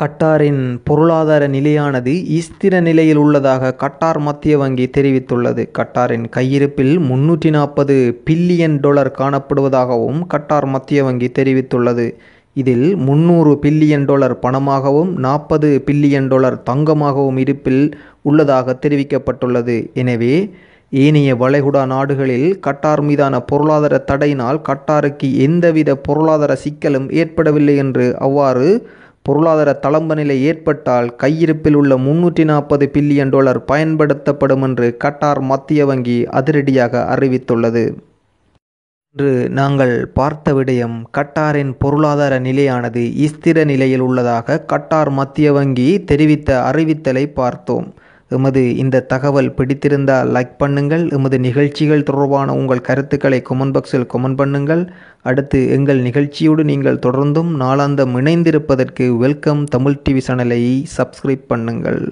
கட்டாரின் பொருளாதார நிலையானது ஸ்திர நிலையில் உள்ளதாக கட்டார் மத்திய வங்கி தெரிவித்துள்ளது. கட்டாரின் கையிருப்பில் முன்னூற்றி நாற்பது பில்லியன் டாலர் காணப்படுவதாகவும் கட்டார் மத்திய வங்கி தெரிவித்துள்ளது. இதில் முன்னூறு பில்லியன் டாலர் பணமாகவும் நாற்பது பில்லியன் டாலர் தங்கமாகவும் இருப்பில் உள்ளதாக தெரிவிக்கப்பட்டுள்ளது. எனவே ஏனைய வளைகுடா நாடுகளில் கட்டார் மீதான பொருளாதார தடையினால் கட்டாருக்கு எந்தவித பொருளாதார சிக்கலும் ஏற்படவில்லை என்று அவ்வாறு பொருளாதார தளம்ப நிலை ஏற்பட்டால் கையிருப்பில் உள்ள முன்னூற்றி நாற்பது பில்லியன் டாலர் பயன்படுத்தப்படும் என்று கட்டார் மத்திய வங்கி அதிரடியாக அறிவித்துள்ளது. இன்று நாங்கள் பார்த்த விடயம் கட்டாரின் பொருளாதார நிலையானது ஸ்திர நிலையில் உள்ளதாக கட்டார் மத்திய வங்கி தெரிவித்த அறிவித்தலை பார்த்தோம். எமது இந்த தகவல் பிடித்திருந்தால் லைக் பண்ணுங்கள். எமது நிகழ்ச்சிகள் தொடர்பான உங்கள் கருத்துக்களை கொமெண்ட் பாக்ஸில் கொமெண்ட் பண்ணுங்கள். அடுத்து எங்கள் நிகழ்ச்சியோடு நீங்கள் தொடர்ந்தும் நாளாந்தம் இணைந்திருப்பதற்கு வெல்கம் தமிழ் டிவி சேனலை சப்ஸ்கிரைப் பண்ணுங்கள்.